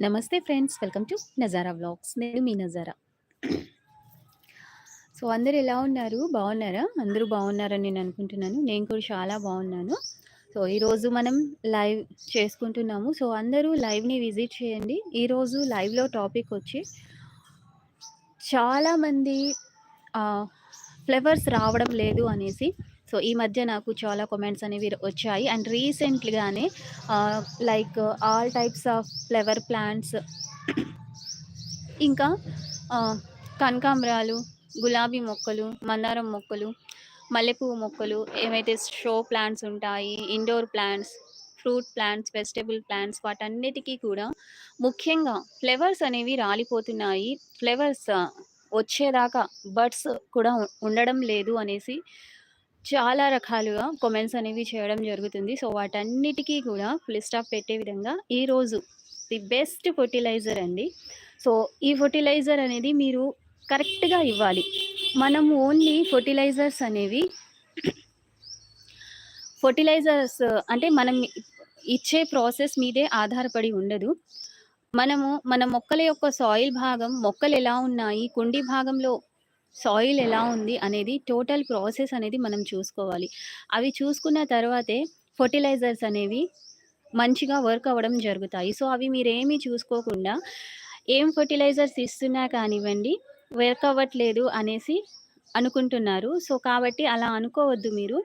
నమస్తే friends. Welcome to Nazara vlogs. నేను మీ నజారా. సో, అందరు ఎలా ఉన్నారు? బాగున్నారా అందరూ బాగున్నారని నేను అనుకుంటున్నాను. నేను కూడా చాలా బాగున్నాను సో, ఈరోజు మనం లైవ్ చేసుకుంటున్నాము. సో, అందరూ లైవ్‌ని విజిట్ చేయండి. ఈరోజు లైవ్‌లో టాపిక్ వచ్చి చాలామంది ఫ్లవర్స్ రావడం లేదు అనేసి. సో, ఈ మధ్య నాకు చాలా కామెంట్స్ అనేవి వచ్చాయి. అండ్ రీసెంట్‌గానే like all types of flower plants ఇంకా కనకాంబరాలు, గులాబీ మొక్కలు, మందారం మొక్కలు, మల్లెపువ్వు మొక్కలు, ఏమైతే షో ప్లాంట్స్ ఉంటాయి, indoor plants, fruit plants, vegetable plants వాటన్నిటికి కూడా ముఖ్యంగా ఫ్లవర్స్ అనేవి రాలిపోతున్నాయి. ఫ్లవర్స్ వచ్చేదాకా బడ్స్ కూడా ఉండడం లేదు అనేసి చాలా రకాలుగా కామెంట్స్ అనేవి చేయడం జరుగుతుంది. సో, వాటన్నిటికీ కూడా ఫుల్ స్టాప్ పెట్టే విధంగా ఈరోజు ది బెస్ట్ ఫర్టిలైజర్ అండి. సో, ఈ ఫెర్టిలైజర్ అనేది మీరు కరెక్ట్‌గా ఇవ్వాలి. మనం ఓన్లీ ఫర్టిలైజర్స్ అనేవి ఫర్టిలైజర్స్ అంటే మనం ఇచ్చే ప్రాసెస్ మీదే ఆధారపడి ఉండదు. మనము మన మొక్కల యొక్క సాయిల్ భాగం, మొక్కలు ఎలా ఉన్నాయి, కుండీ భాగంలో సాయిల్ ఎలా ఉంది అనేది టోటల్ ప్రాసెస్ అనేది మనం చూసుకోవాలి. అవి చూసుకున్న తర్వాతే ఫెర్టిలైజర్స్ అనేవి మంచిగా వర్క్ అవ్వడం జరుగుతాయి. సో, అవి మీరేమీ చూసుకోకుండా ఏం ఫెర్టిలైజర్స్ ఇస్తున్నా కానివ్వండి, వర్క్ అవ్వట్లేదు అనేసి అనుకుంటున్నారు. సో, కాబట్టి అలా అనుకోవద్దు మీరు.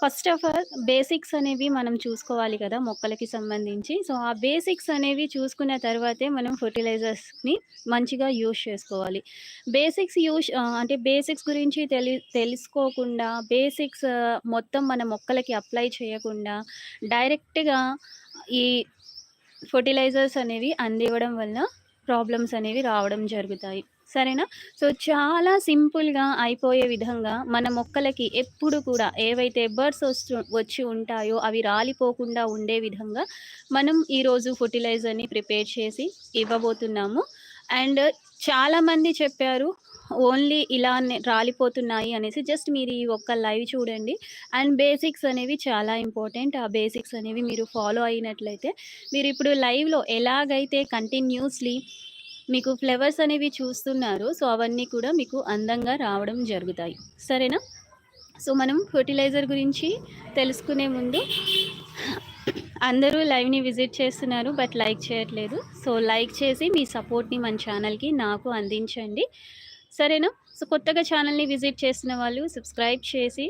ఫస్ట్ ఆఫ్ ఆల్ బేసిక్స్ అనేవి మనం చూసుకోవాలి కదా! మొక్కలకి సంబంధించి. సో, ఆ బేసిక్స్ అనేవి చూసుకున్న తర్వాతే మనం ఫర్టిలైజర్స్ని మంచిగా యూజ్ చేసుకోవాలి. బేసిక్స్ యూజ్ అంటే బేసిక్స్ గురించి తెలి తెలుసుకోకుండా బేసిక్స్ మొత్తం మన మొక్కలకి అప్లై చేయకుండా డైరెక్ట్‌గా ఈ ఫెర్టిలైజర్స్ అనేవి అందివ్వడం వల్ల ప్రాబ్లమ్స్ అనేవి రావడం జరుగుతాయి. సరేనా? సో, చాలా సింపుల్‌గా అయిపోయే విధంగా మన మొక్కలకి ఎప్పుడు కూడా ఏవైతే బర్డ్స్ వస్తు వచ్చి ఉంటాయో అవి రాలిపోకుండా ఉండే విధంగా మనం ఈరోజు ఫర్టిలైజర్ని ప్రిపేర్ చేసి ఇవ్వబోతున్నాము. అండ్ చాలామంది చెప్పారు ఓన్లీ ఇలానే రాలిపోతున్నాయి అనేసి. జస్ట్ మీరు ఈ ఒక్క లైవ్ చూడండి. అండ్ బేసిక్స్ అనేవి చాలా ఇంపార్టెంట్. ఆ బేసిక్స్ అనేవి మీరు ఫాలో అయినట్లయితే మీరు ఇప్పుడు లైవ్‌లో ఎలాగైతే కంటిన్యూస్‌లీ మీకు ఫ్లవర్స్ అనేవి చూస్తున్నారు సో, అవన్నీ కూడా మీకు అందంగా రావడం జరుగుతాయి. సరేనా? సో, మనం ఫెర్టిలైజర్ గురించి తెలుసుకునే ముందు అందరూ లైవ్‌ని విజిట్ చేస్తున్నారు. బట్ లైక్ చేయట్లేదు. సో, లైక్ చేసి మీ సపోర్ట్‌ని మన ఛానల్‌కి నాకు అందించండి. సరేనా? సో, కొత్తగా ఛానల్‌ని విజిట్ చేసిన వాళ్ళు సబ్స్క్రైబ్ చేసి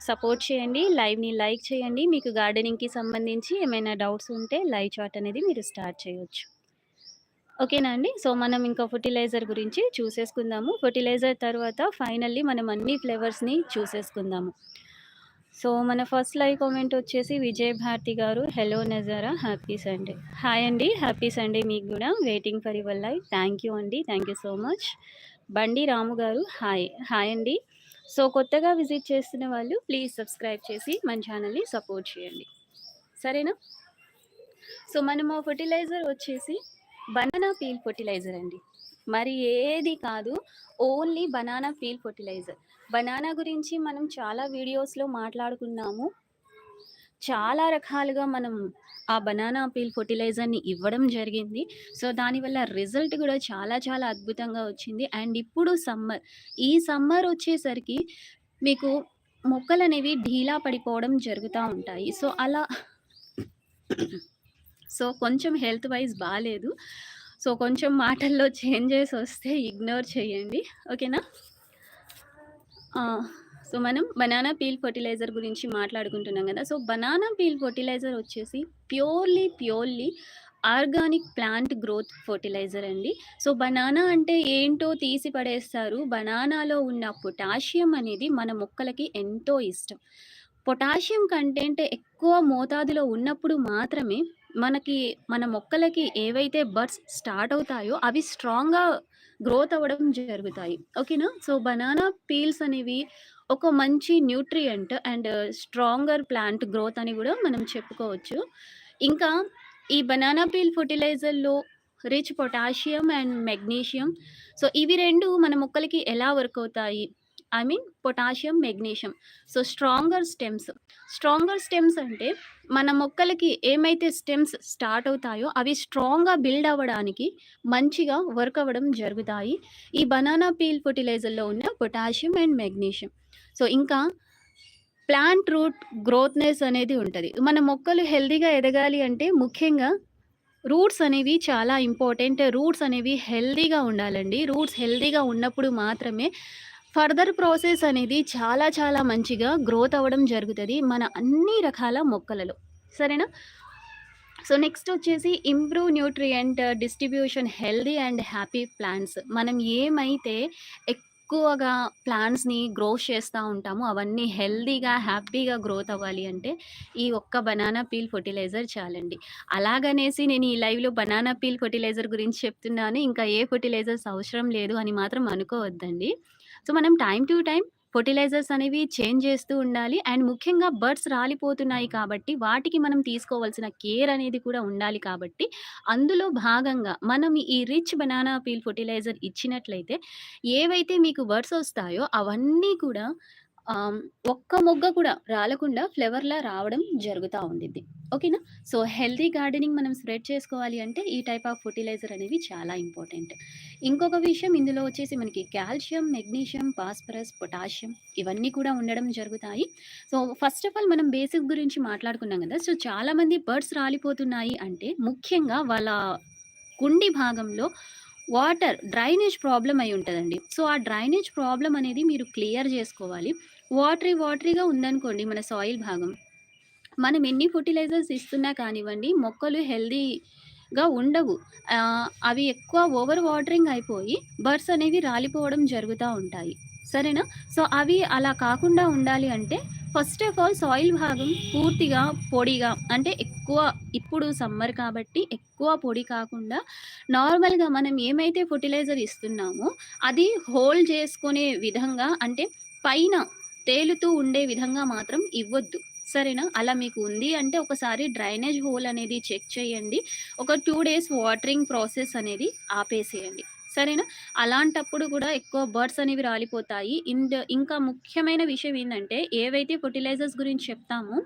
సపోర్ట్ చేయండి. లైవ్‌ని లైక్ చేయండి. మీకు గార్డెనింగ్‌కి సంబంధించి ఏమైనా డౌట్స్ ఉంటే లైవ్ చాట్ అనేది మీరు స్టార్ట్ చేయొచ్చు. ఓకేనా అండి? సో, మనం ఇంకా ఫెర్టిలైజర్ గురించి చూసేసుకుందాము. ఫెర్టిలైజర్ తర్వాత ఫైనల్లీ మనం అన్ని ఫ్లేవర్స్ని చూసేసుకుందాము. సో, మన ఫస్ట్ లైవ్ కామెంట్ వచ్చేసి విజయ్ భారతి గారు. Hello Nazara happy Sunday. Hi అండి. హ్యాపీ సండే మీకు కూడా waiting for your live. Thank you అండి. Thank you so much. Bandi Ramu గారు హాయ్. హాయ్ అండి. సో, కొత్తగా విజిట్ చేస్తున్న వాళ్ళు ప్లీజ్ సబ్స్క్రైబ్ చేసి మన ఛానల్‌ని సపోర్ట్ చేయండి. సరేనా? సో, మనము ఫెర్టిలైజర్ వచ్చేసి బనానా పీల్ ఫర్టిలైజర్ అండి. మరి ఏది కాదు. Only banana peel fertiliser banana గురించి మనం చాలా వీడియోస్‌లో మాట్లాడుకున్నాము. చాలా రకాలుగా మనం ఆ బనానా పీల్ ఫర్టిలైజర్ని ఇవ్వడం జరిగింది. సో, దానివల్ల రిజల్ట్ కూడా చాలా చాలా అద్భుతంగా వచ్చింది. అండ్ ఇప్పుడు సమ్మర్. ఈ సమ్మర్ వచ్చేసరికి మీకు మొక్కలనేవి ఢీలా పడిపోవడం జరుగుతూ ఉంటాయి. సో, అలా సో, కొంచెం హెల్త్ వైస్ బాగాలేదు సో, కొంచెం మాటల్లో చేంజెస్ వస్తే ఇగ్నోర్ చేయండి. ఓకేనా? సో, మనం బనానా పీల్ ఫర్టిలైజర్ గురించి మాట్లాడుకుంటున్నాం కదా సో, బనానా పీల్ ఫర్టిలైజర్ వచ్చేసి purely, purely organic plant growth fertiliser అండి. సో, బనానా అంటే ఏంటో తీసి పడేస్తారు. బనానాలో ఉన్న పొటాషియం అనేది మన మొక్కలకి ఎంతో ఇష్టం. పొటాషియం కంటెంట్ ఎక్కువ మోతాదులో ఉన్నప్పుడు మాత్రమే మనకి మన మొక్కలకి ఏవైతే బడ్స్ స్టార్ట్ అవుతాయో అవి స్ట్రాంగ్‌గా గ్రోత్ అవ్వడం జరుగుతాయి. ఓకేనా? సో, బనానా పీల్స్ అనేవి ఒక మంచి nutrient and stronger plant growth అని కూడా మనం చెప్పుకోవచ్చు. ఇంకా ఈ banana peel ఫర్టిలైజర్లో rich potassium and magnesium. So, ఇవి రెండు మన మొక్కలకి ఎలా వర్క్ అవుతాయి? I mean potassium, magnesium. So, stronger stems. Stronger stems అంటే మన మొక్కలకి ఏమైతే స్టెమ్స్ స్టార్ట్ అవుతాయో అవి స్ట్రాంగ్‌గా బిల్డ్ అవ్వడానికి మంచిగా వర్క్ అవ్వడం జరుగుతాయి. ఈ బనానా పీల్ ఫర్టిలైజర్లో ఉన్న పొటాషియం అండ్ మెగ్నీషియం. సో, ఇంకా ప్లాంట్ రూట్ గ్రోత్‌నెస్ అనేది ఉంటుంది మన మొక్కలు హెల్దీగా ఎదగాలి అంటే ముఖ్యంగా రూట్స్ అనేవి చాలా ఇంపార్టెంట్. రూట్స్ అనేవి హెల్దీగా ఉండాలండి. రూట్స్ హెల్దీగా ఉన్నప్పుడు మాత్రమే ఫర్దర్ ప్రాసెస్ అనేది చాలా చాలా మంచిగా గ్రోత్ అవ్వడం జరుగుతుంది మన అన్ని రకాల మొక్కలలో. సరేనా? సో, నెక్స్ట్ వచ్చేసి improve nutrient distribution healthy and happy plants. మనం ఏమైతే ఎక్కువగా ప్లాంట్స్‌ని గ్రో చేస్తూ ఉంటామో అవన్నీ హెల్దీగా హ్యాపీగా గ్రోత్ అవ్వాలి అంటే ఈ ఒక్క బనానా పీల్ ఫెర్టిలైజర్ చాలండి. అలాగనేసి నేను ఈ లైవ్‌లో బనానా పీల్ ఫర్టిలైజర్ గురించి చెప్తున్నాను. ఇంకా ఏ ఫెర్టిలైజర్స్ అవసరం లేదు అని మాత్రం అనుకోవద్దండి. సో, మనం టైం టు టైం ఫర్టిలైజర్స్ అనేవి చేంజ్ చేస్తూ ఉండాలి. అండ్ ముఖ్యంగా బర్డ్స్ రాలిపోతున్నాయి కాబట్టి వాటికి మనం తీసుకోవాల్సిన కేర్ అనేది కూడా ఉండాలి కాబట్టి అందులో భాగంగా మనం ఈ రిచ్ బనానా పీల్ ఫెర్టిలైజర్ ఇచ్చినట్లయితే ఏవైతే మీకు బర్డ్స్ వస్తాయో అవన్నీ కూడా ఒక్క మొగ్గ కూడా రాలకుండా ఫ్లవర్‌లా రావడం జరుగుతూ ఉండిద్ది. ఓకేనా? సో, హెల్దీ గార్డెనింగ్ మనం స్ప్రెడ్ చేసుకోవాలి అంటే ఈ టైప్ ఆఫ్ ఫర్టిలైజర్ అనేవి చాలా ఇంపార్టెంట్. ఇంకొక విషయం ఇందులో వచ్చేసి మనకి కాల్షియం, మెగ్నీషియం, ఫాస్ఫరస్, పొటాషియం ఇవన్నీ కూడా ఉండడం జరుగుతాయి. సో, ఫస్ట్ ఆఫ్ ఆల్ మనం బేసిక్ గురించి మాట్లాడుకున్నాం కదా సో, చాలామంది బర్డ్స్ రాలిపోతున్నాయి అంటే ముఖ్యంగా వాళ్ళ కుండి భాగంలో వాటర్ డ్రైనేజ్ ప్రాబ్లం అయి ఉంటదండి. సో, ఆ డ్రైనేజ్ ప్రాబ్లం అనేది మీరు క్లియర్ చేసుకోవాలి వాటరీ వాటరీగా ఉందనుకోండి మన సాయిల్ భాగం. మనం ఎన్ని ఫెర్టిలైజర్స్ ఇస్తున్నా కానివ్వండి మొక్కలు హెల్తీగా ఉండవు. అవి ఎక్కువ ఓవర్ వాటరింగ్ అయిపోయి బర్డ్స్ అనేవి రాలిపోవడం జరుగుతూ ఉంటాయి. సరేనా? సో, అవి అలా కాకుండా ఉండాలి అంటే ఫస్ట్ ఆఫ్ ఆల్ సాయిల్ భాగం పూర్తిగా పొడిగా అంటే ఎక్కువ ఇప్పుడు సమ్మర్ కాబట్టి ఎక్కువ పొడి కాకుండా నార్మల్‌గా మనం ఏమైతే ఫర్టిలైజర్ ఇస్తున్నామో అది హోల్డ్ చేసుకునే విధంగా అంటే పైన తేలుతూ ఉండే విధంగా మాత్రం ఇవ్వద్దు సరేనా? అలా మీకు ఉంది అంటే ఒకసారి డ్రైనేజ్ హోల్ అనేది చెక్ చేయండి. ఒక టూ డేస్ వాటరింగ్ ప్రాసెస్ అనేది ఆపేసేయండి. సరేనా? అలాంటప్పుడు కూడా ఎక్కువ బర్డ్స్ అనేవి రాలిపోతాయి. ఇండ్ ఇంకా ముఖ్యమైన విషయం ఏంటంటే ఏవైతే ఫెర్టిలైజర్స్ గురించి చెప్తామో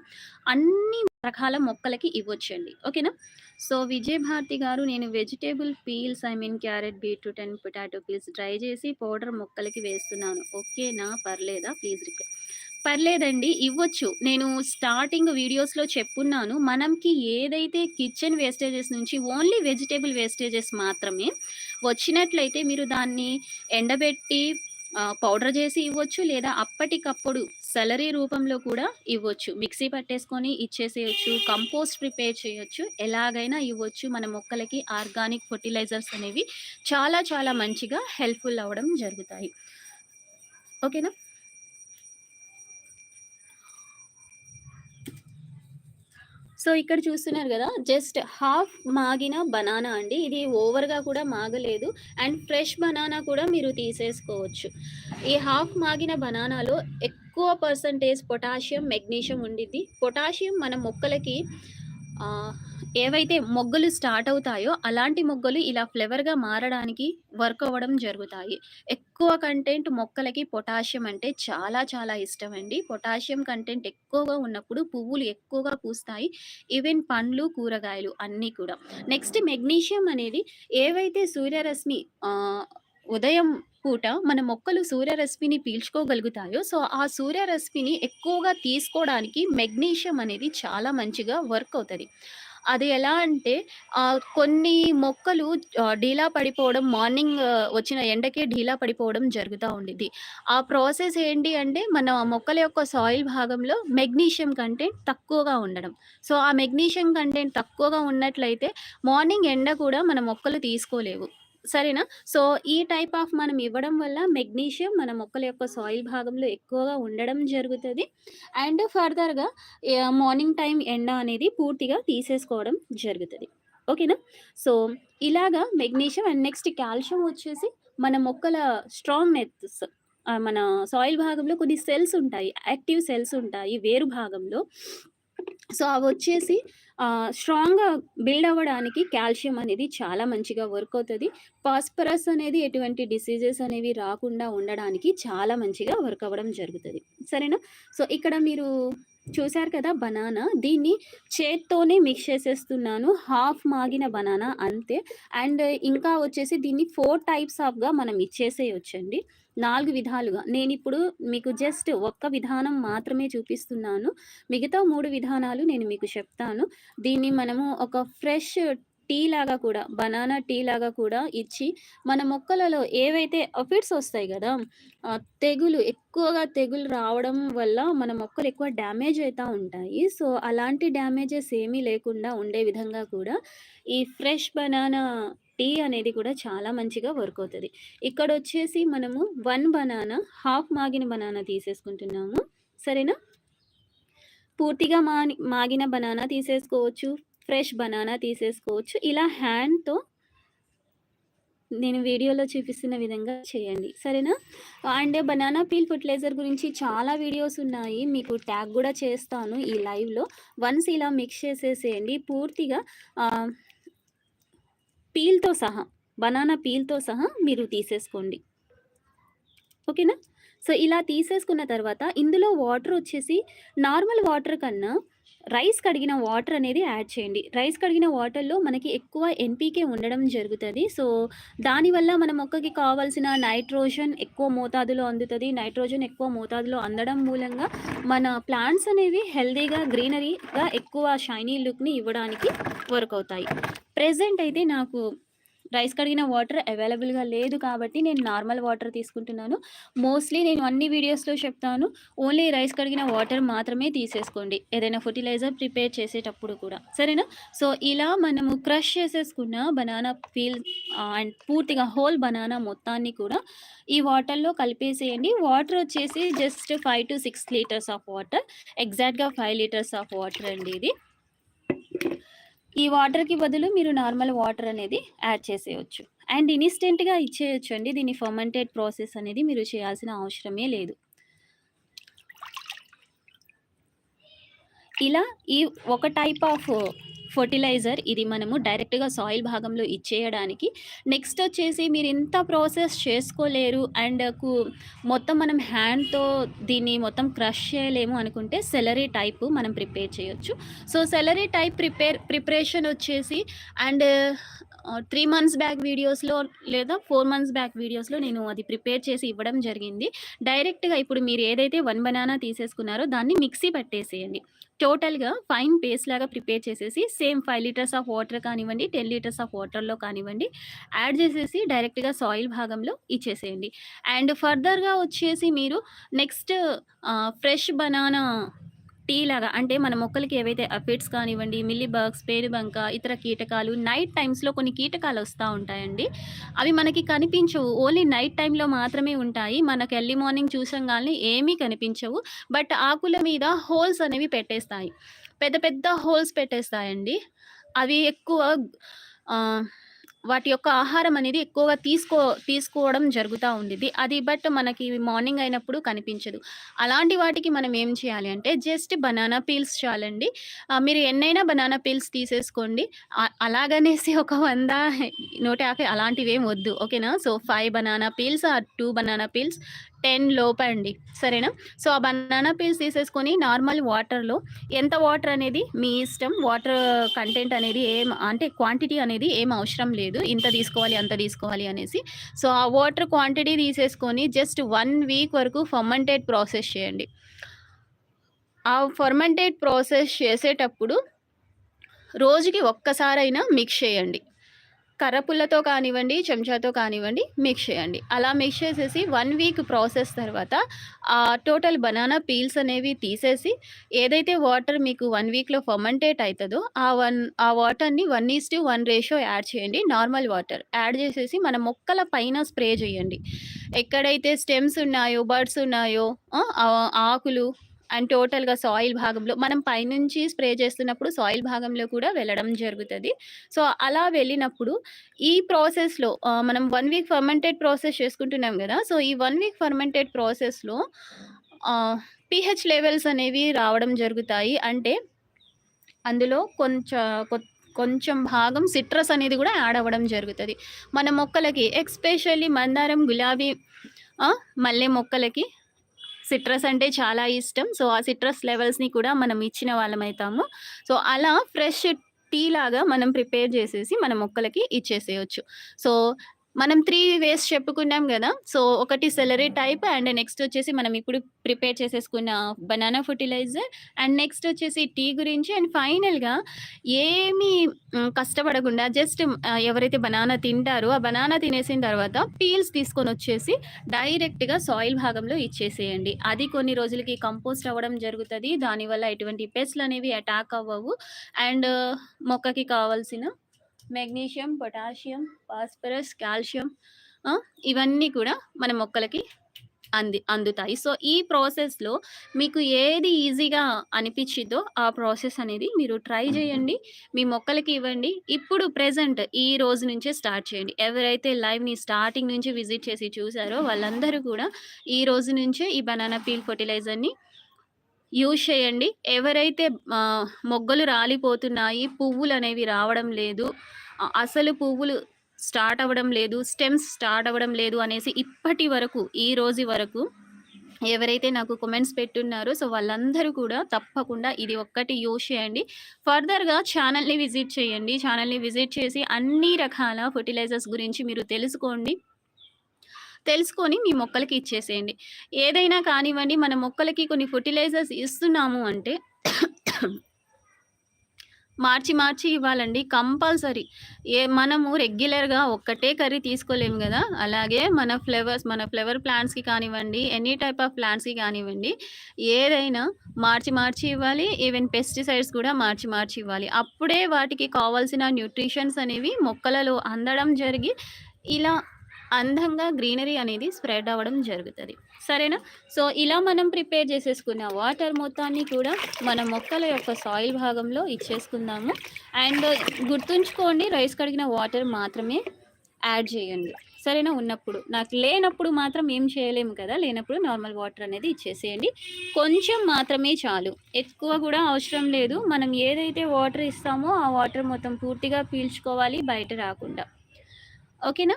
అన్ని రకాల మొక్కలకి ఇవ్వచ్చండి ఓకేనా? సో, విజయభారతి గారు నేను vegetable peels I mean carrot beetroot and potato peels dry చేసి పౌడర్ మొక్కలకి వేస్తున్నాను. ఓకేనా? పర్లేదా? Please reply. పర్లేదండి ఇవ్వచ్చు. నేను స్టార్టింగ్ వీడియోస్‌లో చెప్పున్నాను. మనకి ఏదైతే కిచెన్ వేస్టేజెస్ నుంచి ఓన్లీ వెజిటేబుల్ వేస్టేజెస్ మాత్రమే వచ్చినట్లయితే మీరు దాన్ని ఎండబెట్టి పౌడర్ చేసి ఇవ్వచ్చు. లేదా అప్పటికప్పుడు సెలరీ రూపంలో కూడా ఇవ్వచ్చు. మిక్సీ పట్టేసుకొని ఇచ్చేసేయొచ్చు. కంపోస్ట్ ప్రిపేర్ చేయొచ్చు. ఎలాగైనా ఇవ్వచ్చు. మన మొక్కలకి ఆర్గానిక్ ఫర్టిలైజర్స్ అనేవి చాలా చాలా మంచిగా హెల్ప్‌ఫుల్ అవ్వడం జరుగుతాయి. ఓకేనా? సో, ఇక్కడ చూస్తున్నారు కదా జస్ట్ హాఫ్ మాగిన బనానా అండి. ఇది ఓవర్‌గా కూడా మాగలేదు. అండ్ ఫ్రెష్ బనానా కూడా మీరు తీసేసుకోవచ్చు. ఈ హాఫ్ మాగిన బనానాలో ఎక్కువ పర్సెంటేజ్ పొటాషియం, మెగ్నీషియం ఉండిద్ది. పొటాషియం మన మొక్కలకి ఏవైతే మొగ్గలు స్టార్ట్ అవుతాయో అలాంటి మొగ్గలు ఇలా ఫ్లేవర్గా మారడానికి వర్క్ అవ్వడం జరుగుతాయి. ఎక్కువ కంటెంట్ మొక్కలకి పొటాషియం అంటే చాలా చాలా ఇష్టం అండి పొటాషియం కంటెంట్ ఎక్కువగా ఉన్నప్పుడు పువ్వులు ఎక్కువగా పూస్తాయి. ఈవెన్ పండ్లు, కూరగాయలు అన్నీ కూడా. నెక్స్ట్ మెగ్నీషియం అనేది ఏవైతే సూర్యరశ్మి ఉదయం పూట మన మొక్కలు సూర్యరశ్మిని పీల్చుకోగలుగుతాయో సో, ఆ సూర్యరశ్మిని ఎక్కువగా తీసుకోవడానికి మెగ్నీషియం అనేది చాలా మంచిగా వర్క్ అవుతుంది అది ఎలా అంటే కొన్ని మొక్కలు ఢీలా పడిపోవడం మార్నింగ్ వచ్చిన ఎండకే ఢీలా పడిపోవడం జరుగుతూ ఉండిద్ది. ఆ ప్రాసెస్ ఏంటి అంటే మన మొక్కల యొక్క సాయిల్ భాగంలో మెగ్నీషియం కంటెంట్ తక్కువగా ఉండడం. సో, ఆ మెగ్నీషియం కంటెంట్ తక్కువగా ఉన్నట్లయితే మార్నింగ్ ఎండ కూడా మన మొక్కలు తీసుకోలేవు. సరేనా? సో, ఈ టైప్ ఆఫ్ మనం ఇవ్వడం వల్ల మెగ్నీషియం మన మొక్కల యొక్క సాయిల్ భాగంలో ఎక్కువగా ఉండడం జరుగుతుంది అండ్ ఫర్దర్‌గా మార్నింగ్ టైం ఎండ అనేది పూర్తిగా తీసేసుకోవడం జరుగుతుంది ఓకేనా? సో, ఇలాగా మెగ్నీషియం అండ్ నెక్స్ట్ కాల్షియం వచ్చేసి మన మొక్కల స్ట్రాంగ్‌నెస్ మన సాయిల్ భాగంలో కొన్ని సెల్స్ ఉంటాయి. యాక్టివ్ సెల్స్ ఉంటాయి వేరు భాగంలో. సో, అవి వచ్చేసి స్ట్రాంగ్‌గా బిల్డ్ అవ్వడానికి కాల్షియం అనేది చాలా మంచిగా వర్క్ అవుతుంది పాస్పరస్ అనేది ఎటువంటి డిసీజెస్ అనేవి రాకుండా ఉండడానికి చాలా మంచిగా వర్క్ అవ్వడం జరుగుతుంది సరేనా? సో, ఇక్కడ మీరు చూశారు కదా బనానా. దీన్ని చేత్తోనే మిక్స్ చేసేస్తున్నాను. హాఫ్ మాగిన బనానా అంతే. అండ్ ఇంకా వచ్చేసి దీన్ని ఫోర్ టైప్స్ ఆఫ్‌గా మనం ఇచ్చేసేయొచ్చండి. నాలుగు విధాలుగా. నేను ఇప్పుడు మీకు జస్ట్ ఒక్క విధానం మాత్రమే చూపిస్తున్నాను. మిగతా మూడు విధానాలు నేను మీకు చెప్తాను. దీన్ని మనము ఒక ఫ్రెష్ టీ లాగా కూడా బనానా టీ లాగా కూడా ఇచ్చి మన మొక్కలలో ఏవైతే అఫిడ్స్ వస్తాయి కదా తెగులు ఎక్కువగా తెగులు రావడం వల్ల మన మొక్కలు ఎక్కువ డ్యామేజ్ అవుతూ ఉంటాయి. సో, అలాంటి డ్యామేజెస్ ఏమీ లేకుండా ఉండే విధంగా కూడా ఈ ఫ్రెష్ బనానా టీ అనేది కూడా చాలా మంచిగా వర్క్ అవుతుంది ఇక్కడ వచ్చేసి మనము వన్ బనానా, హాఫ్ మాగిన బనానా తీసేసుకుంటున్నాము. సరేనా? పూర్తిగా మాగిన బనానా తీసేసుకోవచ్చు. ఫ్రెష్ బనానా తీసేసుకోవచ్చు. ఇలా హ్యాండ్‌తో నేను వీడియోలో చూపిస్తున్న విధంగా చేయండి. సరేనా? అండ్ బనానా పీల్ ఫర్టిలైజర్ గురించి చాలా వీడియోస్ ఉన్నాయి. మీకు ట్యాగ్ కూడా చేస్తాను ఈ లైవ్‌లో. వన్స్ ఇలా మిక్స్ చేసేసేయండి. పూర్తిగా పీల్‌తో సహా, బనానా పీల్‌తో సహా మీరు తీసేసుకోండి. ఓకేనా? సో, ఇలా తీసేసుకున్న తర్వాత ఇందులో వాటర్ వచ్చేసి నార్మల్ వాటర్ కన్నా రైస్ కడిగిన వాటర్ అనేది యాడ్ చేయండి. రైస్ కడిగిన వాటర్‌లో మనకి ఎక్కువ ఎన్‌పీకే ఉండడం జరుగుతుంది సో, దానివల్ల మన మొక్కకి కావాల్సిన నైట్రోజన్ ఎక్కువ మోతాదులో అందుతుంది నైట్రోజన్ ఎక్కువ మోతాదులో అందడం మూలంగా మన ప్లాంట్స్ అనేవి హెల్తీగా, గ్రీనరీగా ఎక్కువ షైనీ లుక్‌ని ఇవ్వడానికి వర్క్ అవుతాయి. ప్రెజెంట్ అయితే నాకు రైస్ కడిగిన వాటర్ అవైలబుల్‌గా లేదు కాబట్టి నేను నార్మల్ వాటర్ తీసుకుంటున్నాను. మోస్ట్‌లీ నేను అన్ని వీడియోస్‌లో చెప్తాను. ఓన్లీ రైస్ కడిగిన వాటర్ మాత్రమే తీసేసుకోండి. ఏదైనా ఫర్టిలైజర్ ప్రిపేర్ చేసేటప్పుడు కూడా. సరేనా? సో, ఇలా మనము క్రష్ చేసేసుకున్న బనానా పీల్ అండ్ పూర్తిగా హోల్ బనానా మొత్తాన్ని కూడా ఈ వాటర్‌లో కలిపేసేయండి. వాటర్ వచ్చేసి జస్ట్ 5-6 లీటర్స్ ఆఫ్ వాటర్. ఎగ్జాక్ట్‌గా ఫైవ్ లీటర్స్ ఆఫ్ వాటర్ అండి ఇది. ఈ వాటర్‌కి బదులు మీరు నార్మల్ వాటర్ అనేది యాడ్ చేసేయచ్చు అండ్ ఇనిస్టెంట్గా ఇచ్చేయచ్చు అండి దీన్ని ఫర్మెంటెడ్ ప్రాసెస్ అనేది మీరు చేయాల్సిన అవసరమే లేదు. ఇలా ఈ ఒక టైప్ ఆఫ్ ఫర్టిలైజర్ ఇది మనము డైరెక్ట్‌గా సాయిల్ భాగంలో ఇచ్చేయడానికి. నెక్స్ట్ వచ్చేసి మీరు ఇంత ప్రాసెస్ చేసుకోలేరు అండ్కు మొత్తం మనం హ్యాండ్‌తో దీన్ని మొత్తం క్రష్ చేయలేము అనుకుంటే సెలరీ టైప్ మనం ప్రిపేర్ చేయొచ్చు. So, slurry type prepare preparation వచ్చేసి అండ్ త్రీ మంత్స్ బ్యాక్ వీడియోస్‌లో లేదా ఫోర్ మంత్స్ బ్యాక్ వీడియోస్‌లో నేను అది ప్రిపేర్ చేసి ఇవ్వడం జరిగింది. డైరెక్ట్‌గా ఇప్పుడు మీరు ఏదైతే వన్ బనానా తీసేసుకున్నారో దాన్ని మిక్సీ పట్టేసేయండి. టోటల్‌గా ఫైన్ పేస్ట్ లాగా ప్రిపేర్ చేసేసి same five litres of water కానివ్వండి, 10 లీటర్స్ ఆఫ్ వాటర్‌లో కానివ్వండి యాడ్ చేసేసి డైరెక్ట్‌గా సాయిల్ భాగంలో ఇచ్చేసేయండి. అండ్ ఫర్దర్‌గా వచ్చేసి మీరు నెక్స్ట్ ఫ్రెష్ బనానా టీ లాగా అంటే మన మొక్కలకి ఏవైతే అఫిడ్స్ కానివ్వండి, మిల్లీ బగ్స్, పేనుబంక, ఇతర కీటకాలు నైట్ టైమ్స్‌లో కొన్ని కీటకాలు వస్తూ ఉంటాయండి. అవి మనకి కనిపించవు. ఓన్లీ నైట్ టైంలో మాత్రమే ఉంటాయి. మనకు ఎర్లీ మార్నింగ్ చూసంగాల్నే ఏమీ కనిపించవు. బట్ ఆకుల మీద హోల్స్ అనేవి పెట్టేస్తాయి. పెద్ద పెద్ద హోల్స్ పెట్టేస్తాయండి. అవి ఎక్కువ వాటి యొక్క ఆహారం అనేది ఎక్కువగా తీసుకో తీసుకోవడం జరుగుతూ ఉండిద్ది. అది బట్ మనకి మార్నింగ్ అయినప్పుడు కనిపించదు. అలాంటి వాటికి మనం ఏం చేయాలి అంటే జస్ట్ బనానా పీల్స్ చాలండి. మీరు ఎన్నైనా బనానా పీల్స్ తీసేసుకోండి. అలాగనేసి ఒక వంద నూట యాభై అలాంటివి ఏం వద్దు. ఓకేనా? So, five banana peels or two banana peels 10 లోపండి. సరేనా? సో, ఆ బనానా పీల్స్ తీసేసుకొని నార్మల్ వాటర్‌లో ఎంత వాటర్ అనేది మీ ఇష్టం. వాటర్ కంటెంట్ అనేది ఏం అంటే క్వాంటిటీ అనేది ఏం అవసరం లేదు. ఇంత తీసుకోవాలి, అంత తీసుకోవాలి అనేసి. సో, ఆ వాటర్ క్వాంటిటీ తీసేసుకొని జస్ట్ వన్ వీక్ వరకు ఫర్మంటేట్ ప్రాసెస్ చేయండి. ఆ ఫర్మంటేట్ ప్రాసెస్ చేసేటప్పుడు రోజుకి ఒక్కసారైనా మిక్స్ చేయండి. కర్రపుల్లతో కానివ్వండి, చెంచాతో కానివ్వండి మిక్స్ చేయండి. అలా మిక్స్ చేసేసి వన్ వీక్ ప్రాసెస్ తర్వాత ఆ టోటల్ బనానా పీల్స్ అనేవి తీసేసి ఏదైతే వాటర్ మీకు వన్ వీక్‌లో ఫర్మెంటేట్ అవుతుందో ఆ వన్ ఆ వాటర్‌ని 1:1 రేషియో యాడ్ చేయండి. నార్మల్ వాటర్ యాడ్ చేసేసి మన మొక్కల పైన స్ప్రే చేయండి. ఎక్కడైతే స్టెమ్స్ ఉన్నాయో, బర్డ్స్ ఉన్నాయో ఆకులు అండ్ టోటల్‌గా సాయిల్ భాగంలో మనం పైనుంచి స్ప్రే చేస్తున్నప్పుడు సాయిల్ భాగంలో కూడా వెళ్ళడం జరుగుతుంది సో, అలా వెళ్ళినప్పుడు ఈ ప్రాసెస్‌లో మనం వన్ వీక్ ఫర్మెంటెడ్ ప్రాసెస్ చేసుకుంటున్నాం కదా సో, ఈ వన్ వీక్ ఫర్మెంటెడ్ ప్రాసెస్‌లో పిహెచ్ పీహెచ్ లెవెల్స్ అనేవి రావడం జరుగుతాయి. అంటే అందులో కొంచెం కొ కొంచెం భాగం సిట్రస్ అనేది కూడా యాడ్ అవ్వడం జరుగుతుంది మన మొక్కలకి ఎక్స్‌పెషల్లీ మందారం, గులాబీ మల్లె మొక్కలకి సిట్రస్ అంటే చాలా ఇష్టం. సో, ఆ సిట్రస్ లెవెల్స్‌ని కూడా మనం ఇచ్చిన వాళ్ళమవుతాము సో, అలా ఫ్రెష్ టీ లాగా మనం ప్రిపేర్ చేసేసి మన మొక్కలకి ఇచ్చేసేయొచ్చు. సో, మనం త్రీ వేస్ చెప్పుకున్నాం కదా సో, ఒకటి సెలరీ టైప్ అండ్ నెక్స్ట్ వచ్చేసి మనం ఇప్పుడు ప్రిపేర్ చేసేసుకున్న బనానా ఫెర్టిలైజర్ అండ్ నెక్స్ట్ వచ్చేసి టీ గురించి అండ్ ఫైనల్‌గా ఏమి కష్టపడకుండా జస్ట్ ఎవరైతే బనానా తింటారో, ఆ బనానా తినేసిన తర్వాత పీల్స్ తీసుకొని వచ్చేసి డైరెక్ట్‌గా సాయిల్ భాగంలో ఇచ్చేసేయండి. అది కొన్ని రోజులకి కంపోస్ట్ అవ్వడం జరుగుతుంది దానివల్ల ఎటువంటి పెస్ట్‌లనేవి అటాక్ అవ్వవు. అండ్ మొక్కకి కావాల్సిన మెగ్నీషియం, పొటాషియం, ఫాస్ఫరస్, కాల్షియం ఇవన్నీ కూడా మన మొక్కలకి అంది అందుతాయి. సో, ఈ ప్రాసెస్‌లో మీకు ఏది ఈజీగా అనిపించిందో ఆ ప్రాసెస్ అనేది మీరు ట్రై చేయండి మీ మొక్కలకి ఇవ్వండి. ఇప్పుడు ప్రెజెంట్ ఈ రోజు నుంచే స్టార్ట్ చేయండి. ఎవరైతే లైవ్‌ని స్టార్టింగ్ నుంచి విజిట్ చేసి చూసారో వాళ్ళందరూ కూడా ఈ రోజు నుంచే ఈ బనానా పీల్ ఫర్టిలైజర్ని యూజ్ చేయండి. ఎవరైతే మొగ్గలు రాలిపోతున్నాయి, పువ్వులు అనేవి రావడం లేదు, అసలు పువ్వులు స్టార్ట్ అవ్వడం లేదు, స్టెమ్స్ స్టార్ట్ అవ్వడం లేదు అనేసి ఇప్పటి వరకు, ఈ రోజు వరకు ఎవరైతే నాకు కమెంట్స్ పెట్టున్నారో సో, వాళ్ళందరూ కూడా తప్పకుండా ఇది ఒక్కటి యూజ్ చేయండి. ఫర్దర్‌గా ఛానల్ని విజిట్ చేయండి. ఛానల్ని విజిట్ చేసి అన్ని రకాల ఫెర్టిలైజర్స్ గురించి మీరు తెలుసుకోండి. తెలుసుకొని మీ మొక్కలకి ఇచ్చేసేయండి. ఏదైనా కానివ్వండి మన మొక్కలకి కొన్ని ఫర్టిలైజర్స్ ఇస్తున్నాము అంటే మార్చి, మార్చి ఇవ్వాలండి కంపల్సరీ. ఏ మనము రెగ్యులర్‌గా ఒక్కటే కర్రీ తీసుకోలేము కదా అలాగే మన ఫ్లేవర్స్ మన ఫ్లేవర్ ప్లాంట్స్‌కి కానివ్వండి, ఎనీ టైప్ ఆఫ్ ప్లాంట్స్‌కి కానివ్వండి, ఏదైనా మార్చి, మార్చి ఇవ్వాలి. ఈవెన్ పెస్టిసైడ్స్ కూడా మార్చి, మార్చి ఇవ్వాలి. అప్పుడే వాటికి కావాల్సిన న్యూట్రిషన్స్ అనేవి మొక్కలలో అందడం జరిగి, ఇలా అందంగా గ్రీనరీ అనేది స్ప్రెడ్ అవ్వడం జరుగుతుంది సరేనా? సో, ఇలా మనం ప్రిపేర్ చేసేసుకున్న వాటర్ మొత్తాన్ని కూడా మన మొక్కల యొక్క సాయిల్ భాగంలో ఇచ్చేసుకుందాము. అండ్ గుర్తుంచుకోండి రైస్ కడిగిన వాటర్ మాత్రమే యాడ్ చేయండి. సరేనా? ఉన్నప్పుడు. నాకు లేనప్పుడు మాత్రం ఏం చేయలేము కదా! లేనప్పుడు నార్మల్ వాటర్ అనేది ఇచ్చేసేయండి. కొంచెం మాత్రమే చాలు. ఎక్కువ కూడా అవసరం లేదు. మనం ఏదైతే వాటర్ ఇస్తామో ఆ వాటర్ మొత్తం పూర్తిగా పీల్చుకోవాలి బయట రాకుండా. ఓకేనా?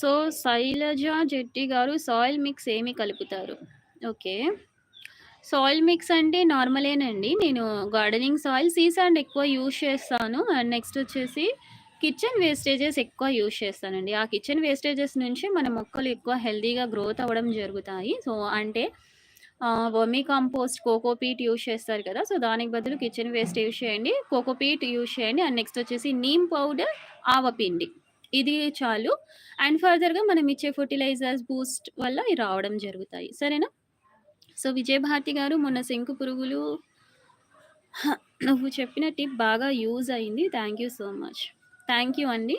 సో, శైలజ జెట్టి గారు సాయిల్ మిక్స్ ఏమి కలుపుతారు? ఓకే. సాయిల్ మిక్స్ అంటే నార్మలేనండి. నేను గార్డెనింగ్ సాయిల్, సీ సాండ్ ఎక్కువ యూజ్ చేస్తాను. అండ్ నెక్స్ట్ వచ్చేసి కిచెన్ వేస్టేజెస్ ఎక్కువ యూజ్ చేస్తానండి. ఆ కిచెన్ వేస్టేజెస్ నుంచి మన మొక్కలు ఎక్కువ హెల్తీగా గ్రోత్ అవ్వడం జరుగుతాయి. సో, అంటే వర్మీ కంపోస్ట్, కోకోపీట్ యూజ్ చేస్తారు కదా! సో, దానికి బదులు కిచెన్ వేస్ట్ యూజ్ చేయండి. కోకోపీట్ యూజ్ చేయండి. అండ్ నెక్స్ట్ వచ్చేసి నీమ్ పౌడర్, ఆవపిండి. ఇది చాలు. అండ్ ఫర్దర్‌గా మనం ఇచ్చే ఫర్టిలైజర్స్ బూస్ట్ వల్ల ఇవి రావడం జరుగుతాయి. సరేనా? సో, విజయభారతి గారు మొన్న శంకు పురుగులు నువ్వు చెప్పిన టిప్ బాగా యూజ్ అయింది. Thank you so much. Thank you అండి.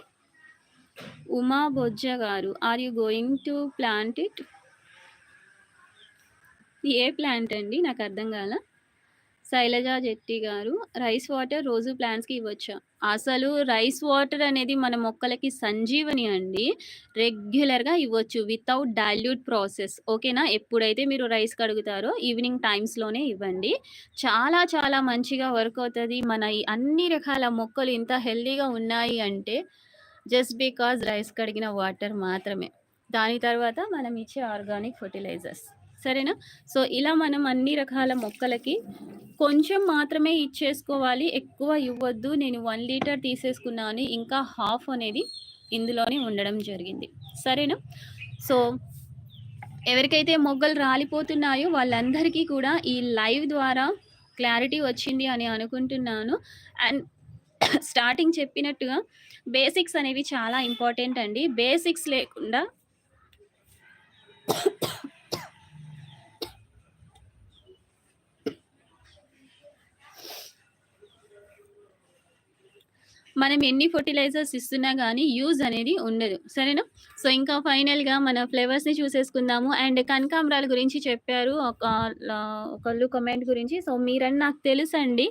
ఉమా బొజ్జ గారు are you going to plant it? A plant అండి? నాకు అర్థం గాల. శైలజ జెట్టి గారు రైస్ వాటర్ రోజు ప్లాంట్స్‌కి ఇవ్వచ్చా అసలు రైస్ వాటర్ అనేది మన మొక్కలకి సంజీవని అండి. రెగ్యులర్‌గా ఇవ్వచ్చు. Without dilute process. ఓకేనా? ఎప్పుడైతే మీరు రైస్ కడుగుతారో ఈవినింగ్ టైమ్స్‌లోనే ఇవ్వండి. చాలా చాలా మంచిగా వర్క్ అవుతుంది మన ఈ అన్ని రకాల మొక్కలు ఇంత హెల్తీగా ఉన్నాయి అంటే జస్ట్ బికాజ్ రైస్ కడిగిన వాటర్ మాత్రమే. దాని తర్వాత మనం ఇచ్చే ఆర్గానిక్ ఫెర్టిలైజర్స్. సరేనా? సో, ఇలా మనం అన్ని రకాల మొక్కలకి కొంచెం మాత్రమే ఇచ్చేసుకోవాలి. ఎక్కువ ఇవ్వద్దు నేను వన్ లీటర్ తీసేసుకున్నాను. ఇంకా హాఫ్ అనేది ఇందులోనే ఉండడం జరిగింది. సరేనా? సో, ఎవరికైతే మొగ్గలు రాలిపోతున్నాయో వాళ్ళందరికీ కూడా ఈ లైవ్ ద్వారా క్లారిటీ వచ్చింది అని అనుకుంటున్నాను. అండ్ స్టార్టింగ్ చెప్పినట్టుగా బేసిక్స్ అనేవి చాలా ఇంపార్టెంట్ అండి. బేసిక్స్ లేకుండా మనం ఎన్ని ఫెర్టిలైజర్స్ ఇస్తున్నా కానీ యూజ్ అనేది ఉండదు. సరేనా? సో, ఇంకా ఫైనల్‌గా మన ఫ్లేవర్స్ని చూసేసుకుందాము. అండ్ కనకాంబరాల గురించి చెప్పారు. ఒక ఒకళ్ళు కమెంట్ గురించి. సో, మీరని నాకు తెలుసండి.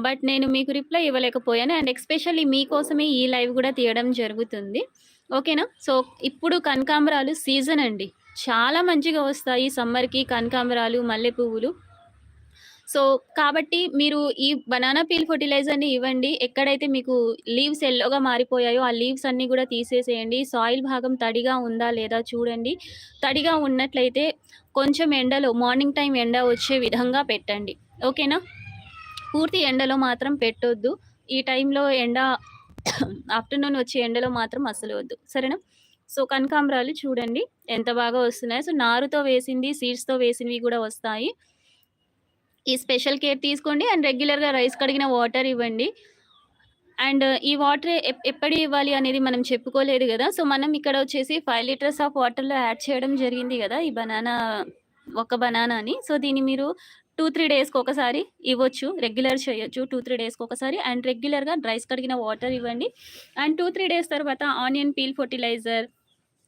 బట్ నేను మీకు రిప్లై ఇవ్వలేకపోయాను. అండ్ ఎస్పెషల్లీ మీకోసమే ఈ లైవ్ కూడా తీయడం జరుగుతుంది. ఓకేనా? సో, ఇప్పుడు కనకాంబరాలు సీజన్ అండి. చాలా మంచిగా వస్తాయి సమ్మర్‌కి కనకాంబరాలు, మల్లె పువ్వులు. సో, కాబట్టి మీరు ఈ బనానా పీల్ ఫెర్టిలైజర్‌ని ఇవ్వండి. ఎక్కడైతే మీకు లీవ్స్ ఎల్లోగా మారిపోయాయో, ఆ లీవ్స్ అన్నీ కూడా తీసేసేయండి. సాయిల్ భాగం తడిగా ఉందా లేదా చూడండి. తడిగా ఉన్నట్లయితే కొంచెం ఎండలో మార్నింగ్ టైం ఎండ వచ్చే విధంగా పెట్టండి. ఓకేనా? పూర్తి ఎండలో మాత్రం పెట్టొద్దు. ఈ టైంలో ఎండ ఆఫ్టర్‌నూన్ వచ్చే ఎండలో మాత్రం అసలు వద్దు. సరేనా? సో, కనకాంబరాలు చూడండి ఎంత బాగా వస్తున్నాయో. సో, నారుతో వేసింది, సీడ్స్‌తో వేసినవి కూడా వస్తాయి. ఈ స్పెషల్ కేర్ తీసుకోండి అండ్ రెగ్యులర్‌గా రైస్ కడిగిన వాటర్ ఇవ్వండి. అండ్ ఈ వాటర్ ఎప్ ఎప్పుడు ఇవ్వాలి అనేది మనం చెప్పుకోలేదు కదా సో, మనం ఇక్కడ వచ్చేసి ఫైవ్ లీటర్స్ ఆఫ్ వాటర్‌లో యాడ్ చేయడం జరిగింది కదా ఈ బనానా ఒక బనానాని. సో, దీన్ని మీరు 2, 3 డేస్‌కి ఒకసారి ఇవ్వచ్చు. రెగ్యులర్ చేయొచ్చు. 2, 3 డేస్‌కి ఒకసారి అండ్ రెగ్యులర్‌గా రైస్ కడిగిన వాటర్ ఇవ్వండి. అండ్ 2, 3 డేస్ తర్వాత ఆనియన్ పీల్ ఫర్టిలైజర్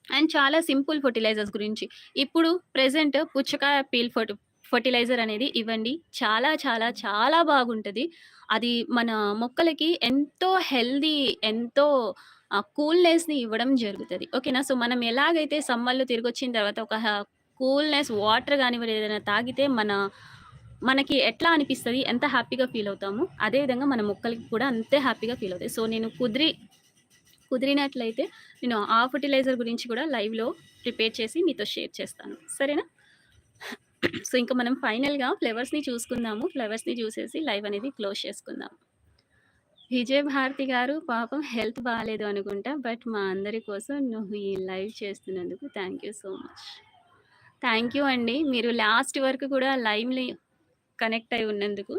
అండ్ చాలా సింపుల్ ఫెర్టిలైజర్స్ గురించి. ఇప్పుడు ప్రెసెంట్ పుచ్చకాయ పీల్ ఫెర్ట్ ఫెర్టిలైజర్ అనేది ఇవ్వండి. చాలా చాలా చాలా బాగుంటుంది అది మన మొక్కలకి ఎంతో హెల్దీ ఎంతో కూల్‌నెస్‌ని ఇవ్వడం జరుగుతుంది ఓకేనా? సో, మనం ఎలాగైతే సమ్మర్‌లో తిరిగొచ్చిన తర్వాత ఒక కూల్‌నెస్ వాటర్ కానివ్వడం ఏదైనా తాగితే మన మనకి ఎట్లా అనిపిస్తుంది ఎంత హ్యాపీగా ఫీల్ అవుతామో, అదే విధంగా మన మొక్కలకి కూడా అంతే హ్యాపీగా ఫీల్ అవుతాయి. సో, నేను కుదిరి కుదిరినట్లయితే నేను ఆ ఫర్టిలైజర్ గురించి కూడా లైవ్‌లో ప్రిపేర్ చేసి మీతో షేర్ చేస్తాను. సరేనా? సో, ఇంక మనం ఫైనల్‌గా ఫ్లేవర్స్ని చూసుకుందాము. ఫ్లవర్స్‌ని చూసేసి లైవ్ అనేది క్లోజ్ చేసుకుందాం. విజయభారతి గారు పాపం హెల్త్ బాగాలేదు అనుకుంటా. బట్ మా అందరి కోసం నువ్వు ఈ లైవ్ చేస్తున్నందుకు thank you so much. Thank you అండి. మీరు లాస్ట్ వరకు కూడా లైవ్లీ కనెక్ట్ అయి ఉన్నందుకు.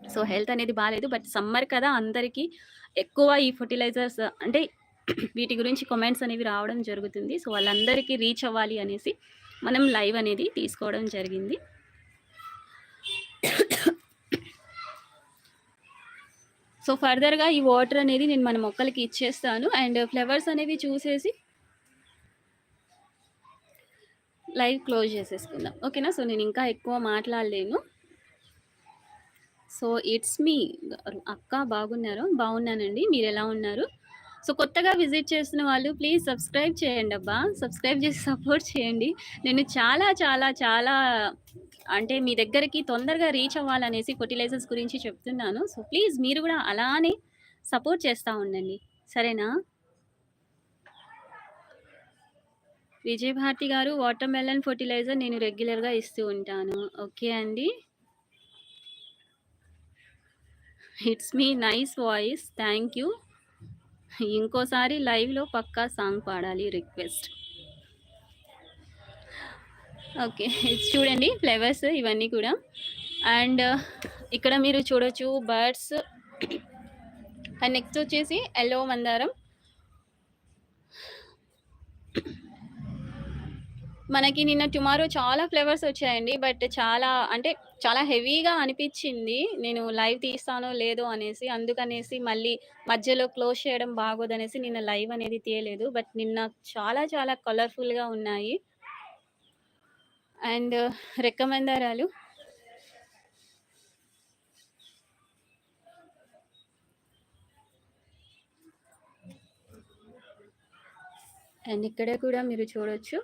సో, హెల్త్ అనేది బాగాలేదు బట్ సమ్మర్ కదా! అందరికీ ఎక్కువ ఈ ఫెర్టిలైజర్స్ అంటే వీటి గురించి కమెంట్స్ అనేవి రావడం జరుగుతుంది. సో, వాళ్ళందరికీ రీచ్ అవ్వాలి అనేసి మనం లైవ్ అనేది తీసుకోవడం జరిగింది. సో, ఫర్దర్‌గా ఈ వాటర్ అనేది నేను మన మొక్కలకి ఇచ్చేస్తాను. అండ్ ఫ్లవర్స్ అనేవి చూసేసి లైవ్ క్లోజ్ చేసేసుకుందాం. ఓకేనా? సో, నేను ఇంకా ఎక్కువ మాట్లాడలేను. సో, ఇట్స్ మీ గారు. అక్క బాగున్నారు బాగున్నానండి. మీరు ఎలా ఉన్నారు? సో, కొత్తగా విజిట్ చేస్తున్న వాళ్ళు ప్లీజ్ సబ్స్క్రైబ్ చేయండి అబ్బా సబ్స్క్రైబ్ చేసి సపోర్ట్ చేయండి. నేను చాలా చాలా చాలా అంటే మీ దగ్గరికి తొందరగా రీచ్ అవ్వాలనేసి ఫర్టిలైజర్స్ గురించి చెప్తున్నాను. సో, ప్లీజ్ మీరు కూడా అలానే సపోర్ట్ చేస్తా ఉండండి. సరేనా? విజయభారతి గారు వాటర్ మెలన్ నేను రెగ్యులర్‌గా ఇస్తూ ఉంటాను. ఓకే అండి. It's me nice voice. Thank you. ఇంకోసారి లైవ్‌లో పక్కా సాంగ్ పాడాలి రిక్వెస్ట్. ఓకే. చూడండి ఫ్లవర్స్ ఇవన్నీ కూడా. అండ్ ఇక్కడ మీరు చూడొచ్చు బర్డ్స్ అండ్ నెక్స్ట్ వచ్చేసి ఎల్లో మందారం. మనకి నిన్న టుమారో చాలా ఫ్లేవర్స్ వచ్చాయండి. బట్ చాలా అంటే చాలా హెవీగా అనిపించింది నేను లైవ్ తీస్తానో లేదో అనేసి. అందుకనేసి మళ్ళీ మధ్యలో క్లోజ్ చేయడం బాగోదనేసి నిన్న లైవ్ అనేది తీయలేదు. బట్ నిన్న చాలా చాలా కలర్‌ఫుల్‌గా ఉన్నాయి. అండ్ రెక్కమందారాలు. అండ్ ఇక్కడ కూడా మీరు చూడొచ్చు.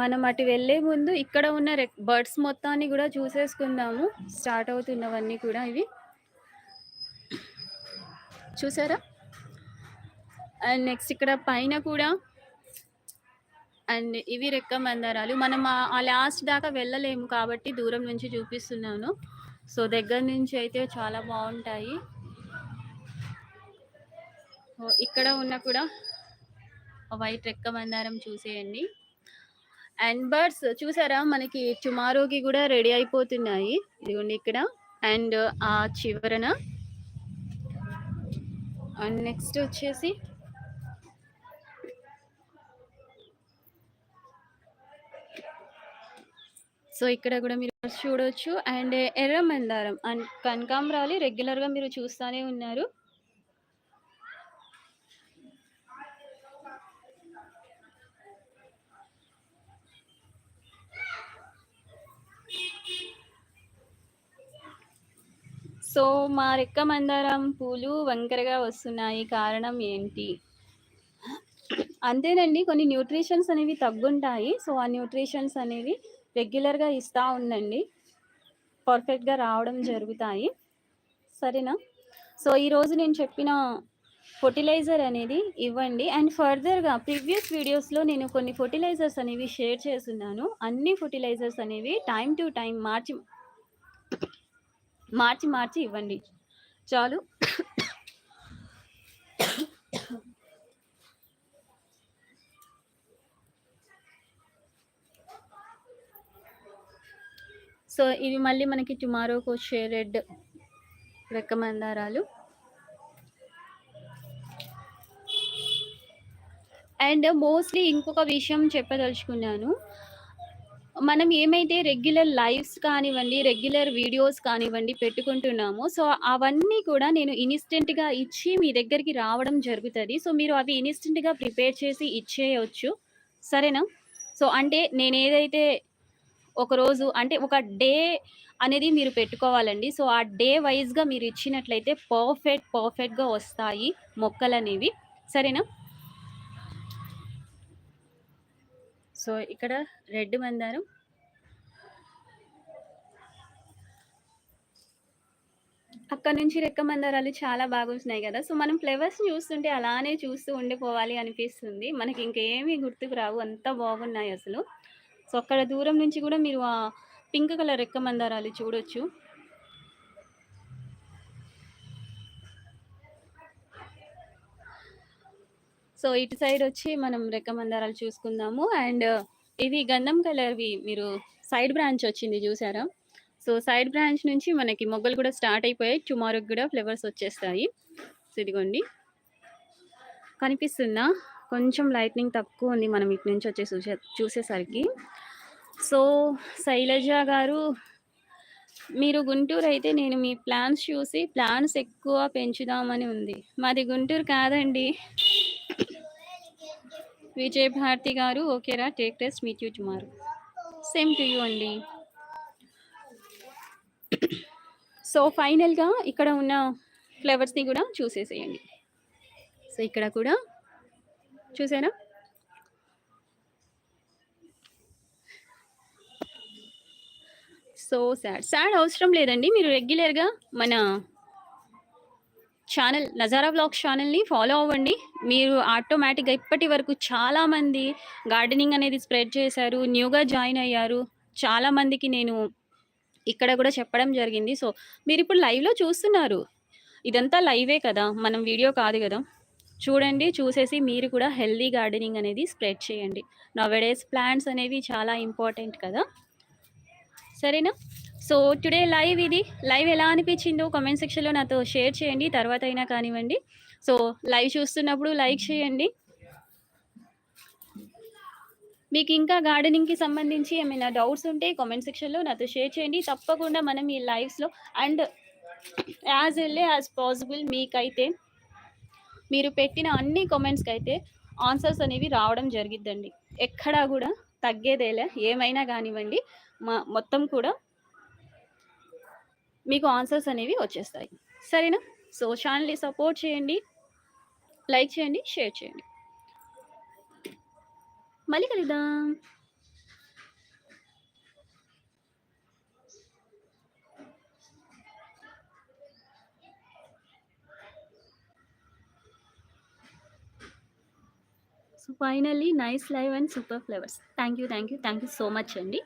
మనం అటు వెళ్ళే ముందు ఇక్కడ ఉన్న రెక్ బర్డ్స్ మొత్తాన్ని కూడా చూసేసుకుందాము. స్టార్ట్ అవుతున్నవన్నీ కూడా ఇవి. చూసారా? అండ్ నెక్స్ట్ ఇక్కడ పైన కూడా అండ్ ఇవి రెక్క మందారాలు. మనం ఆ లాస్ట్ దాకా వెళ్ళలేము కాబట్టి దూరం నుంచి చూపిస్తున్నాను. సో, దగ్గర నుంచి అయితే చాలా బాగుంటాయి ఇక్కడ ఉన్న కూడా వైట్ రెక్క మందారం చూసేయండి. అండ్ బర్డ్స్ చూసారా? మనకి టుమారోకి కూడా రెడీ అయిపోతున్నాయి. ఇదిగోండి ఇక్కడ. అండ్ ఆ చివరన అండ్ నెక్స్ట్ వచ్చేసి సో, ఇక్కడ కూడా మీరు చూడొచ్చు. అండ్ ఎర్ర మందారం అండ్ కనకాంబరాలు రెగ్యులర్‌గా మీరు చూస్తానే ఉన్నారు. సో, మా రెక్క మందారం పూలు వంకరగా వస్తున్నాయి. కారణం ఏంటి? అంతేనండి. కొన్ని న్యూట్రిషన్స్ అనేవి తగ్గుంటాయి. సో, ఆ న్యూట్రిషన్స్ అనేవి రెగ్యులర్‌గా ఇస్తూ ఉండండి. పర్ఫెక్ట్‌గా రావడం జరుగుతాయి. సరేనా? సో, ఈరోజు నేను చెప్పిన ఫెర్టిలైజర్ అనేది ఇవ్వండి. అండ్ ఫర్దర్‌గా ప్రీవియస్ వీడియోస్‌లో నేను కొన్ని ఫర్టిలైజర్స్ అనేవి షేర్ చేసున్నాను. అన్ని ఫెర్టిలైజర్స్ అనేవి టైం టు టైం మార్చి మార్చి, మార్చి ఇవ్వండి. చాలు. సో, ఇవి మళ్ళీ మనకి టుమారోకొచ్చే రెడ్ రెక్కమందారాలు. అండ్ మోస్ట్‌లీ ఇంకొక విషయం చెప్పదలుచుకున్నాను. మనం ఏమైతే రెగ్యులర్ లైవ్స్ కానివ్వండి, రెగ్యులర్ వీడియోస్ కానివ్వండి పెట్టుకుంటున్నామో, సో, అవన్నీ కూడా నేను ఇన్స్టెంట్గా ఇచ్చి మీ దగ్గరికి రావడం జరుగుతుంది సో, మీరు అవి ఇన్స్టెంట్గా ప్రిపేర్ చేసి ఇచ్చేయవచ్చు సరేనా? సో, అంటే నేను ఏదైతే ఒకరోజు అంటే ఒక డే అనేది మీరు పెట్టుకోవాలండి. సో, ఆ డే వైస్‌గా మీరు ఇచ్చినట్లయితే పర్ఫెక్ట్, పర్ఫెక్ట్‌గా వస్తాయి మొక్కలనేవి. సరేనా? సో, ఇక్కడ రెడ్ మందారం. అక్కడి నుంచి రెక్క మందారాలు చాలా బాగొచ్చినాయి కదా సో, మనం ఫ్లేవర్స్ చూస్తుంటే అలానే చూస్తూ ఉండిపోవాలి అనిపిస్తుంది. మనకి ఇంకేమి గుర్తుకు రావు. అంత బాగున్నాయి అసలు సో, అక్కడ దూరం నుంచి కూడా మీరు ఆ పింక్ కలర్ రెక్క మందారాలు చూడొచ్చు. సో, ఇటు సైడ్ వచ్చి మనం రెక్కమందారాలు చూసుకుందాము. అండ్ ఇవి గంధం కలర్‌వి మీరు సైడ్ బ్రాంచ్ వచ్చింది చూసారా సో, సైడ్ బ్రాంచ్ నుంచి మనకి మొగ్గలు కూడా స్టార్ట్ అయిపోయాయి. టుమారోకి కూడా ఫ్లవర్స్ వచ్చేస్తాయి. సో, ఇదిగోండి. కనిపిస్తుందా? కొంచెం లైట్నింగ్ తక్కువుంది మనం ఇటు నుంచి వచ్చి చూసే చూసేసరికి. సో, శైలజ గారు మీరు గుంటూరు అయితే నేను మీ ప్లాన్స్ చూసి ప్లాన్స్ ఎక్కువ పెంచుదామని ఉంది. మాది గుంటూరు కాదండి. విజయ్ భారతి గారు ఓకేరా take rest meet you tomorrow. Same to you అండి. సో, ఫైనల్‌గా ఇక్కడ ఉన్న ఫ్లవర్స్‌ని కూడా చూసేసేయండి. సో, ఇక్కడ కూడా చూసారా? So sad. సాడ్ అవసరం లేదండి. మీరు రెగ్యులర్‌గా మన ఛానల్ నజారా బ్లాగ్ ఛానల్‌ని ఫాలో అవ్వండి. మీరు ఆటోమేటిక్‌గా ఇప్పటి వరకు చాలామంది గార్డెనింగ్ అనేది స్ప్రెడ్ చేశారు. న్యూగా జాయిన్ అయ్యారు. చాలా మందికి నేను ఇక్కడ కూడా చెప్పడం జరిగింది. సో, మీరు ఇప్పుడు లైవ్‌లో చూస్తున్నారు. ఇదంతా లైవే కదా! మనం వీడియో కాదు కదా చూడండి. చూసేసి మీరు కూడా హెల్తీ గార్డెనింగ్ అనేది స్ప్రెడ్ చేయండి. నౌఎడేస్ ప్లాంట్స్ అనేవి చాలా ఇంపార్టెంట్ కదా! సరేనా? సో, టుడే లైవ్ ఇది. లైవ్ ఎలా అనిపించిందో కామెంట్ సెక్షన్‌లో నాతో షేర్ చేయండి. తర్వాత అయినా కానివ్వండి. సో, లైవ్ చూస్తున్నప్పుడు లైక్ చేయండి. మీకు ఇంకా గార్డెనింగ్‌కి సంబంధించి ఏమైనా డౌట్స్ ఉంటే కామెంట్ సెక్షన్‌లో నాతో షేర్ చేయండి. తప్పకుండా మనం ఈ లైవ్స్‌లో and as early as possible మీకైతే మీరు పెట్టిన అన్ని కామెంట్స్‌కైతే ఆన్సర్స్ అనేవి రావడం జరిగిద్దండి. ఎక్కడా కూడా తగ్గేదేలే. ఏమైనా కానివ్వండి మొత్తం కూడా మీకు ఆన్సర్స్ అనేవి వచ్చేస్తాయి. సరేనా? సో, ఛానల్ని సపోర్ట్ చేయండి. లైక్ చేయండి. షేర్ చేయండి. మళ్ళీ కలుద్దాం. So, finally nice live and super flowers. Thank you. Thank you. Thank you so much అండి.